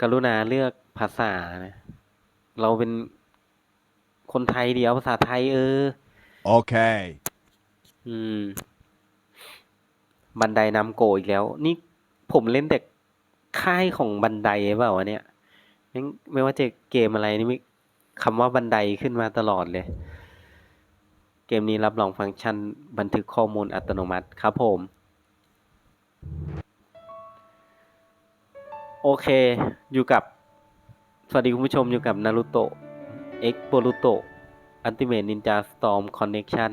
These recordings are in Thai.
กรุณาเลือกภาษานะเราเป็นคนไทยเดียวภาษาไทยเออ Okay. อืม บันไดนำโกอีกแล้ว นี่ผมเล่นแต่ค่ายของบันไดเปล่าวะเนี่ยไม่ไม่ว่าจะเกมอะไรนี่มีคำว่าบันไดขึ้นมาตลอดเลย เกมนี้รับรองฟังก์ชันบันทึกข้อมูลอัตโนมัติครับผม โอเค อยู่กับ สวัสดีคุณผู้ชมอยู่กับนารูโตะเอ็กโปรุโตะอันติเมตนินจาสตอมคอนเน็กชัน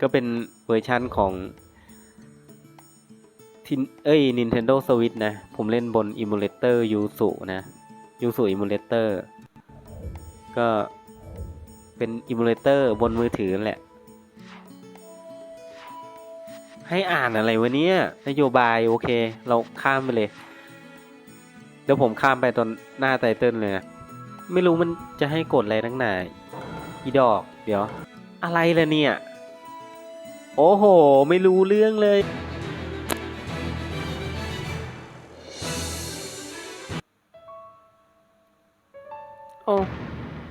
ก็เป็นเวอร์ชั่นของทินเอ้ย Nintendo Switch นะ ผมเล่นบนอิมูเลเตอร์ยูสุนะยูสุอิมูเลเตอร์ก็เป็นอิมูเลเตอร์บนมือถือแหละ ให้อ่านอะไรวะเนี่ยนโยบายโอเค เราข้ามไปเลย เดี๋ยวผมข้ามไปตอนหน้าไตเติ้ลเลยนะไม่รู้มันจะให้กดอะไรทั้งหนาอีดอกเดี๋ยว อะไรล่ะเนี่ย โอ้โห ไม่รู้เรื่องเลย โอ้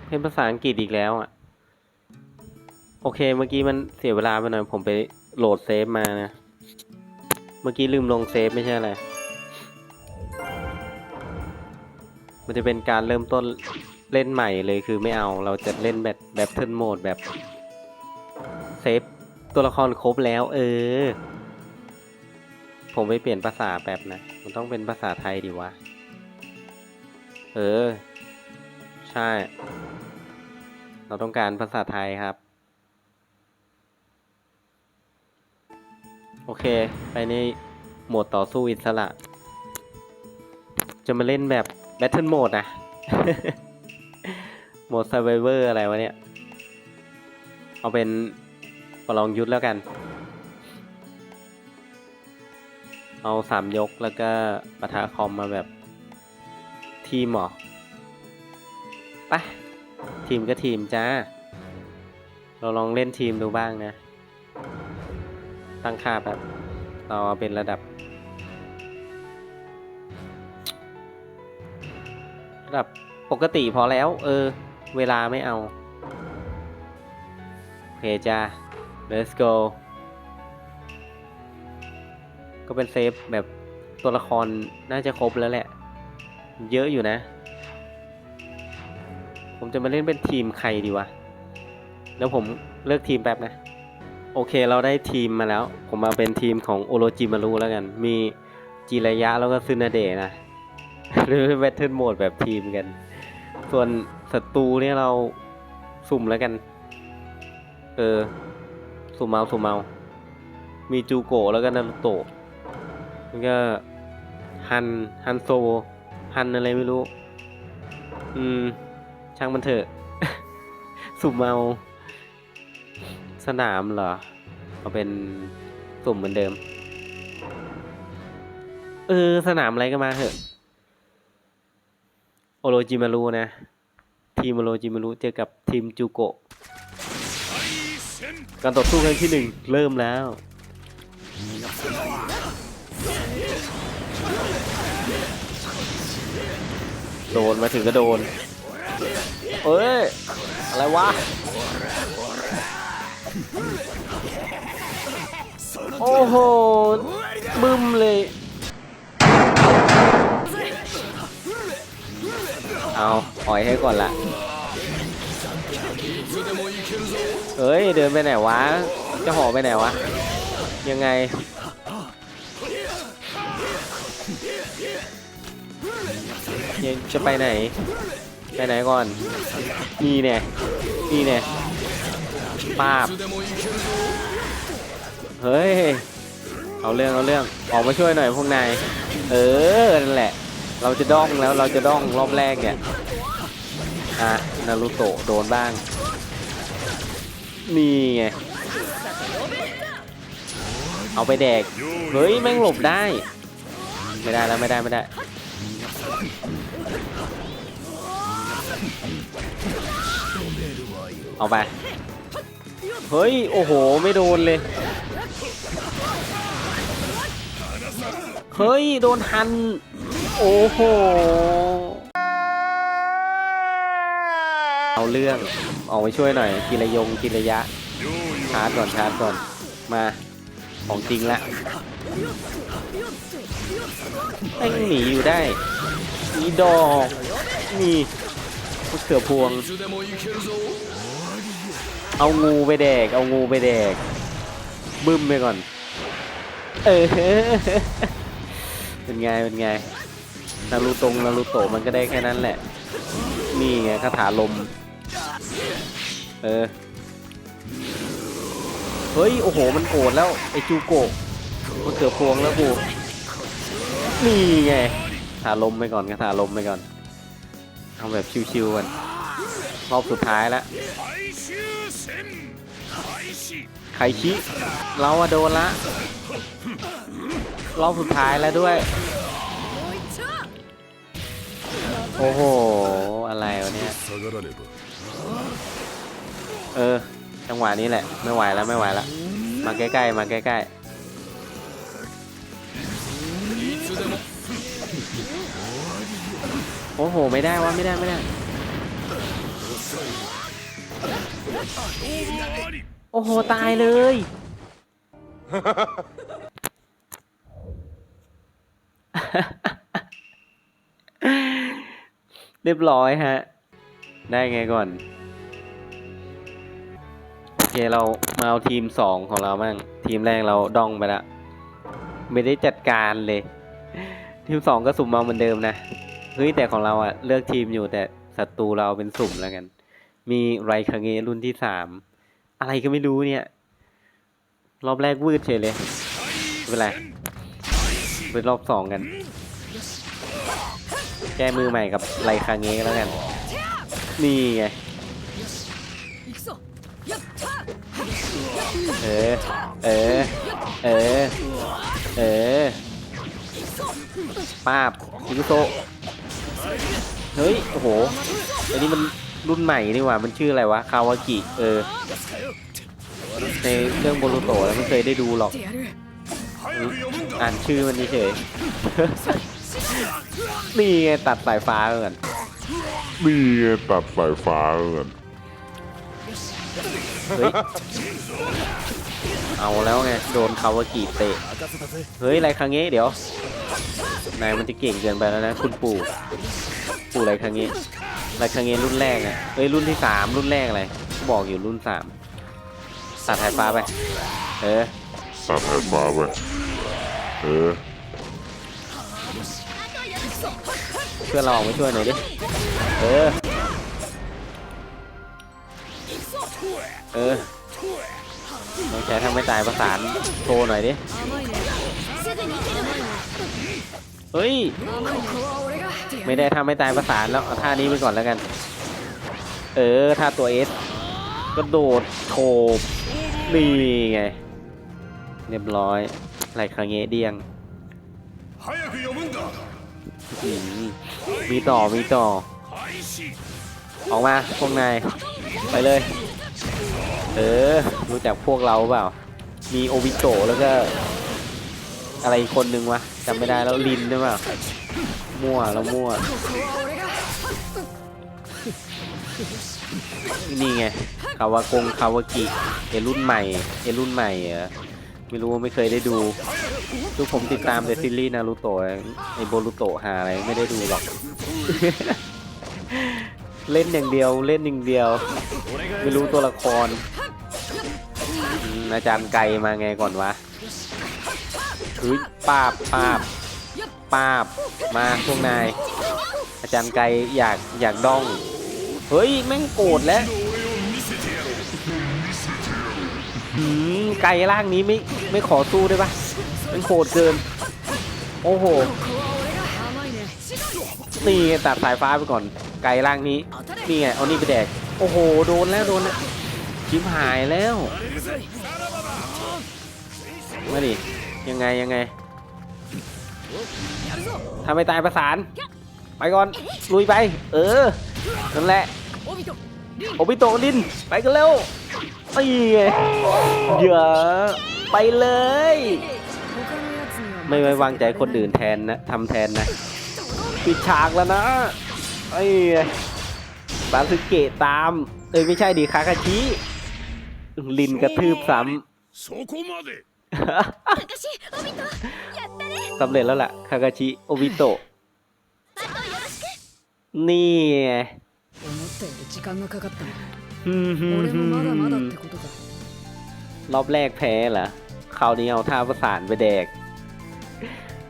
เป็นภาษาอังกฤษอีกแล้วอะ โอเคเมื่อกี้มันเสียเวลาไปหน่อยผมไป โหลดเซฟมานะ เมื่อกี้ลืมลงเซฟไม่ใช่อะไร มันจะเป็นการเริ่มต้นเล่นใหม่เลยคือไม่เอา เราจะเล่นแบบแบบเทิร์นโหมดแบบเซฟตัวละครครบแล้ว เออ ผมไปเปลี่ยนภาษาแบบนะ มันต้องเป็นภาษาไทยดีวะ เออ ใช่ เราต้องการภาษาไทยครับ โอเค ไปในโหมดต่อสู้อิสระ จะมาเล่นแบบ Battle Mode นะ โหมด Survivor อะไรวะเนี่ย เอาเป็นประลองยุทธแล้วกัน เอาสามยกแล้วก็ปะทะคอมมาแบบทีมเหรอไปทีมก็ทีมจ้า เราลองเล่นทีมดูบ้างนะ ตั้งค่าแบบเราเอเป็นระดับ ระดับปกติพอแล้ว เออ เวลาไม่เอา โอเคจ้า let's go ก็เป็นเซฟแบบตัวละครน่าจะครบแล้วแหละ เยอะอยู่นะ ผมจะมาเล่นเป็นทีมใครดีวะ แล้วผมเลือกทีมแป๊บนะ โอเคเราได้ทีมมาแล้ว ผมมาเป็นทีมของโอโรจิมารุแล้วกัน มีจิระยะแล้วก็ซึนาเดะนะหรือแบทเทิลโหมดแบบทีมกัน ส่วนศัตรูเนี่ยเราสุ่มแล้วกัน เออ สุ่มเอาสุ่มเอามีจูโกะแล้วก็นารุโตะแล้วก็ฮันฮันโซฮันอะไรไม่รู้ อืม ช่างมันเถอะ สุ่มเอา สนามเหรอเอาเป็นสุ่มเหมือนเดิม เออ สนามอะไรก็มาเถอะ โอโรจิมารุนะ ทีมโอโรจิมารุเจอกับทีมจูโกะ การต่อสู้ครั้งที่หนึ่งเริ่มแล้วโดนมาถึงก็โดน เอ้ย อะไรวะ โอ้โห บึ้มเลย เอาปล่อยให้ก่อนละเฮ้ย เดินไปไหนวะ จะหอไปไหนวะ ยังไงยังจะไปไหน ไปไหนก่อน นี่เนี่ยนี่เนี่ย ป้าบเฮ้ย เอาเรื่องเอาเรื่อง ออกมาช่วยหน่อยพวกนาย เออ นั่นแหละ เราจะด้องแล้วเราจะด้องรอบแรกเนี่ย อะ นารูโตะโดนบ้าง นี่ไง เอาไปแดก เฮ้ย แม่งหลบได้ ไม่ได้แล้วไม่ได้ไม่ได้ เอาไป เฮ้ย โอ้โห ไม่โดนเลย เฮ้ย โดนทัน โอ้โห เอาเรื่อง ออกไปช่วยหน่อยกิระยงกิระยะ ชาร์จก่อน ชาร์จก่อน มา ของจริงละแม่งหนีอยู่ได้อีดอกนี่เสือพวง เอางูไปแดก เอางูไปแดก บึ้มไปก่อน เออ เป็นไง เป็นไง นารูตงนารูโตะมันก็ได้แค่นั้นแหละ นี่ไงคาถาลม เออ เฮ้ย โอ้โห มันโกรธแล้ว ไอจูโกะมันเกือบพวงแล้วกู นี่ไงคาถาลมไปก่อนคาถาลมไปก่อนเอาแบบชิวๆกัน รอบสุดท้ายแล้วไขคิเราอะโดนละ รอบสุดท้ายแล้วด้วย โอ้โห อะไรวะเนี่ย เออ จังหวะนี้แหละ ไม่ไหวแล้วไม่ไหวแล้ว มาใกล้ๆ มาใกล้ๆโอ้โห ไม่ได้วะไม่ได้ ไม่ได้ โอ้โห ตายเลย เรียบร้อยฮะ ได้ไงก่อน โอเคเรามาเอาทีมสองของเราบ้าง ทีมแรกเราดองไปละ ไม่ได้จัดการเลย ทีมสองก็สุ่มมาเหมือนเดิมนะ เฮ้ยแต่ของเราอะเลือกทีมอยู่แต่ศัตรูเราเป็นสุ่มแล้วกัน มีไรคังเงรุ่นที่สามอะไรก็ไม่รู้เนี่ย รอบแรกวืดเฉยเลยเป็นไรเป็นรอบสองกัน แก้มือใหม่กับไรคังเงแล้วกัน นี่ไงเออ เออ เออ เออป้าบอิโตะเฮ้ย โอ้โห อันนี้มัน รุ่นใหม่นี่หว่า มันชื่ออะไรวะ คาวากิ เออ ในเรื่องโบรูโตแล้วมันเคยได้ดูหรอก อ่านชื่อมันเฉยนี่ไงตัดสายฟ้าเหมือนนี่ไงตัดสายฟ้าเหมือนเฮ้ย เอาแล้วไง โดนคาวากิเตะ เฮ้ย อะไรครั้งนี้เดี๋ยว นายมันจะเก่งเกินไปแล้วนะ คุณปู่ ปู่อะไรครั้งนี้ งี้ไรคังเงี้รุ่นแรกอะเอ้ยรุ่นที่สามรุ่นแรกอะไรบอกอยู่รุ่นสามตัดสายฟ้าไปเออตัดสายฟ้าไปเออเพื่อนเราออกมาช่วยหน่อยดิเออเออน้องแชร์ทำไม่ตายประสานโชว์หน่อยดิ เฮ้ย ไม่ได้ทำให้ตายประสานแล้วท่านี้ไปก่อนแล้วกัน เออท่าตัวเอสกระโดดโถบนี่ไง เรียบร้อยอะไรครั้งเงี้เดียงมีต่อมีต่อ ออกมาพวกนาย ไปเลย เออ รู้จักพวกเราเปล่า มีโอวิโตแล้วก็ อะไรคนนึงวะจำไม่ได้แล้วลินด้วยเปล่ามั่วแล้วมั่ว นี่ไงคาวากงคาวากิเอรุ่นใหม่เอรุ่นใหม่เหรอไม่รู้ไม่เคยได้ดูคือผมติดตามแต่ซีรีส์นารูโตะไอโบรูโตะหาอะไรไม่ได้ดูหรอก เล่นอย่างเดียวเล่นอย่างเดียว ไม่รู้ตัวละครอืมอาจารย์ไกลมาไงก่อนวะ ฮ้ยปาบปาบปาบมาพวกนาย อาจารย์ไกอยากอยากดอง เฮ้ย แม่งโกรธแล้วหืมไกลร่างนี้ไม่ไม่ขอสู้ได้ปะมันโคตรเกิน โอ้โห นี่ตัดสายฟ้าไปก่อน ไกลร่างนี้ นี่ไง เอานี่ไปแดก โอ้โห โดนแล้วโดนแล้ชิมหายแล้ว มาดิ ยังไงยังไง ถ้าไม่ตายประสาน ไปก่อน ลุยไป เออ นั่นแหละ โอบิโตะลิน ไปกันเร็วไปเดี๋ยวไปเลย ไม่ไว้วางใจคนอื่นแทนนะทำแทนนะปิดฉากแล้วนะไอ้บาสึเกะตาม เอ้ยไม่ใช่ดีคาคาชิลินกระทืบซ้ำ สำเร็จแล้วล่ะ คากาชิ โอบิโตะ นี่รอบแรกแพ้เหรอคราวนี้เอาท่าประสานไปแดก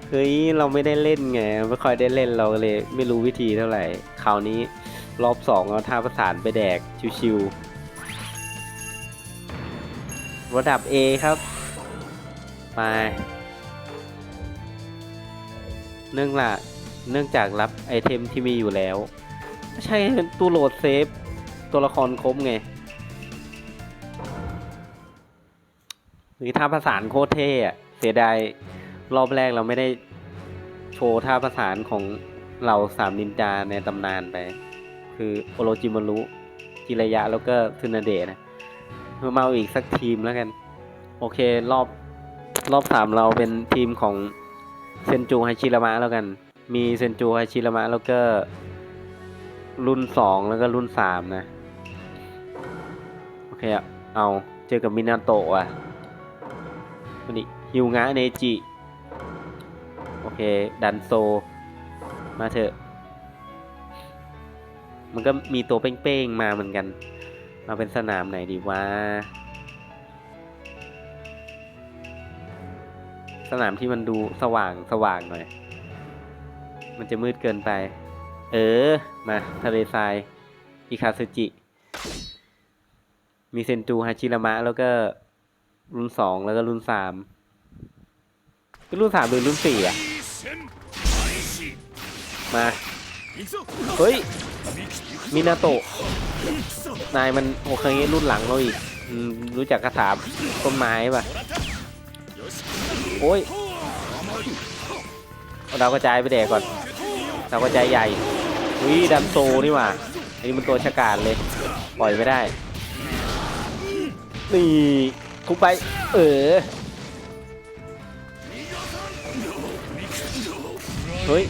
เฮ้ย เราไม่ได้เล่นไง ไม่ค่อยได้เล่นเราเลย ไม่รู้วิธีเท่าไหร่ คราวนี้รอบสองเอาท่าประสานไปแดก ชิวๆระดับ A ครับ ไปเนื่องละเนื่องจากรับไอเทมที่มีอยู่แล้วไม่ใช่ตู้โหลดเซฟ ตัวละครครบไงหรือท่าประสานโคตรเท่อะเสียดายรอบแรกเราไม่ได้โชว์ท่าประสานของเราสามนินจาในตำนานไป คือโอโรจิมารุจิระยะแล้วก็ซึนาเดะนะมาเอาอีกสักทีมแล้วกัน โอเครอบ รอบสามเราเป็นทีมของเซนจูฮาชิรามะแล้วกัน มีเซนจูฮาชิรามะแล้วก็ รุ่นสองแล้วก็รุ่นสามนะ โอเคอะเอาเจอกับมินาโตะอะวันนี้ฮิวงะเนจิ โอเค ดันโซ มาเถอะ มันก็มีตัวเป้งๆมาเหมือนกันมาเป็นสนามไหนดีวะ สนามที่มันดูสว่างสว่างหน่อย มันจะมืดเกินไป เออ มาทะเลทรายอิคาซึจิ มีเซนจูฮาชิรามะ แล้วก็รุ่นสองแล้วก็รุ่นสามรุ่นสามหรือรุ่นสี่อะมา เฮ้ย มินาโตะ นายมันโอเคงี้รุ่นหลังเราอีก รู้จักกระถามต้นไม้ปะ โอ้ยเอาดาวกระจายไปแดกก่อนดาวกระจายใหญ่วิดันโซนี่หว่าอันนี้มันตัวชะกาจเลย ปล่อยไม่ได้ นี่ทุบไป เออ เฮ้ย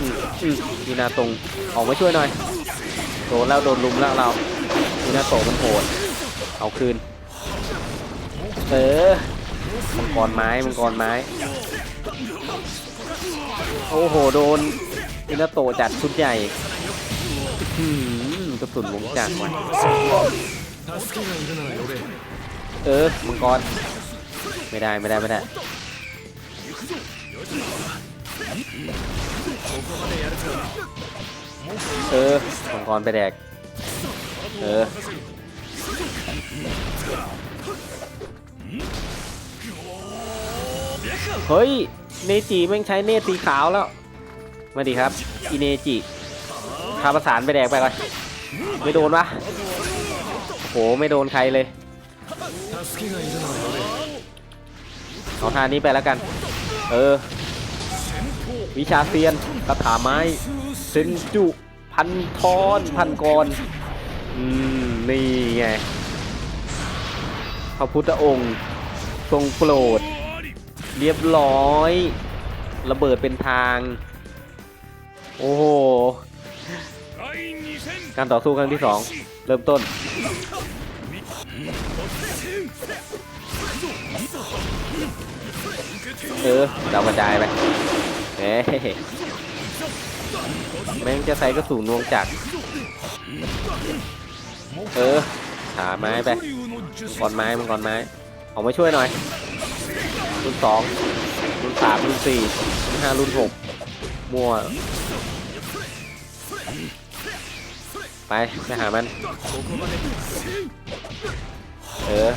อืมอืมมีนาตรงออกมาช่วยหน่อย โดนแล้วโดนลุมแล้วเรามีนาโตมันโหด เอาคืน เออมังกรไม้มังกรไม้ โอ้โหโดนมินาโตะจัดชุดใหญ่หือกระสุนวงจักรว่ะเออมังกร ไม่ได้ไม่ได้ไม่ได้เออมังกรไปแดก เออ เฮ้ย เนจิแม่งใช้เนตสีขาวแล้ว มาดิครับ อีเนจิพาประสานไปแดกไปก่อนไม่โดนวะโหไม่โดนใครเลย เอาทานี้ไปแล้วกัน เออ วิชาเซียนคาถาไม้เซนจุ พันทอนพันกรอืม นี่ไง พระพุทธองค์ ทรงโปรด เรียบร้อย ระเบิดเป็นทาง โอ้โห การต่อสู้ครั้งที่สองเริ่มต้น เออเรากระจายไปเฮ้แม่งจะใส่กระสุนวงจักเออหาไม้ไปก่อนไม้มันก่อนไม้ออกมาช่วยหน่อย รุ่นสองรุ่นสามรุ่นสี่รุ่นห้ารุ่นหกมัวไปไปหามัน เออ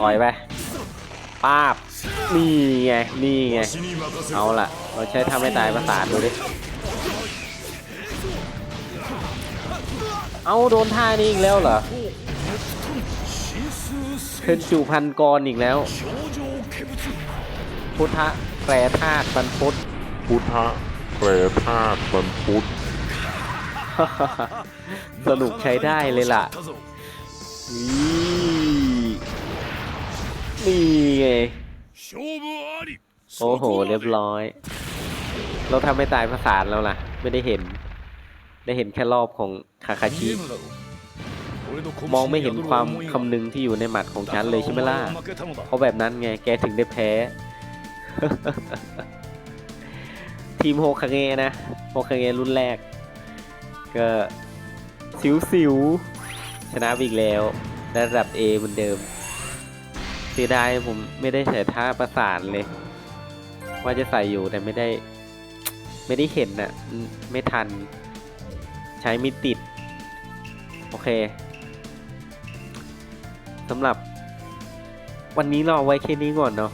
ต่อยไปป้าบนี่ไง นี่ไง เอาล่ะ เราใช้ทำให้ตายประสานดูดิ เอาโดนท่านี้อีกแล้วเหรอเพชรจูพันกรอีกแล้ว พุทธะแปรธาตุบรรพุทธพุทธะแปรธาตุบรรพุทธสรุปใช้ได้เลยล่ะ นี่ไง โอ้โห เรียบร้อย เราทำให้ตายประสานแล้วล่ะ ไม่ได้เห็น ได้เห็นแค่รอบของคาคาชิ มองไม่เห็นความคำนึงที่อยู่ในหมัดของฉันเลยใช่ไหมล่ะ เพราะแบบนั้นไง แกถึงได้แพ้ ทีมโฮคาเงนะโฮคาเงรุ่นแรก ก็สิวสิวๆชนะอีกแล้วระดับ A เหมือนเดิมเสียดายผมไม่ได้ใส่ท่าประสานเลย ว่าจะใส่อยู่แต่ไม่ได้ ไม่ได้เห็นน่ะ ไม่ทัน ใช้ไม่ติด โอเคสำหรับวันนี้เรอาไว้แค่นี้ก่อนเนาะ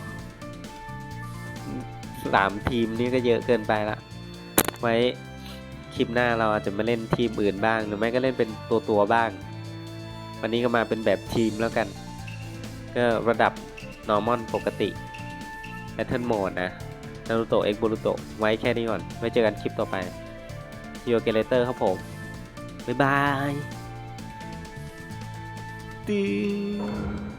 สามทีมนี้ก็เยอะเกินไปละ ไว้คลิปหน้าเราอาจจะมาเล่นทีมอื่นบ้าง หรือไม่ก็เล่นเป็นตัวตัวบ้าง วันนี้ก็มาเป็นแบบทีมแล้วกัน ก็ระดับ normal ปกติ pattern mode นะนารูโตะเอ็กโบรูโตะไว้แค่นี้ก่อน ไว้เจอกันคลิปต่อไปโยเกเลเตอร์ครับผม บ๊ายบายตึ้ง